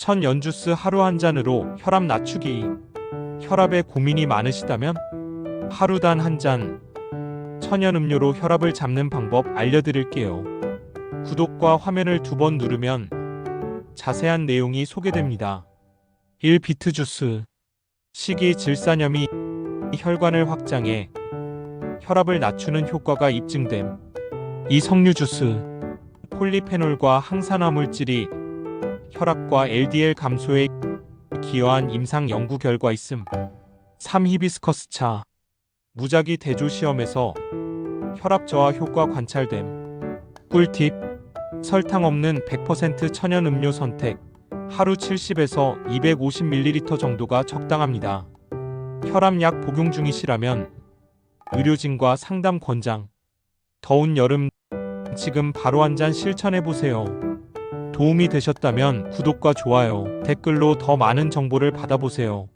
천 연 주스 하루 한 잔으로 혈압 낮추기. 혈압에 고민이 많으시다면 하루 단 한 잔 천연 음료로 혈압을 잡는 방법 알려드릴게요. 구독과 화면을 두 번 누르면 자세한 내용이 소개됩니다. 1. 비트 주스. 식이 질산염이 혈관을 확장해 혈압을 낮추는 효과가 입증됨. 2. 석류 주스. 폴리페놀과 항산화 물질이 혈압과 LDL 감소에 기여한 임상 연구 결과 있음. 3. 히비스커스 차. 무작위 대조 시험에서 혈압 저하 효과 관찰됨. 꿀팁. 설탕 없는 100% 천연 음료 선택. 하루 70에서 250ml 정도가 적당합니다. 혈압약 복용 중이시라면 의료진과 상담 권장. 더운 여름 지금 바로 한 잔 실천해 보세요. 도움이 되셨다면 구독과 좋아요, 댓글로 더 많은 정보를 받아보세요.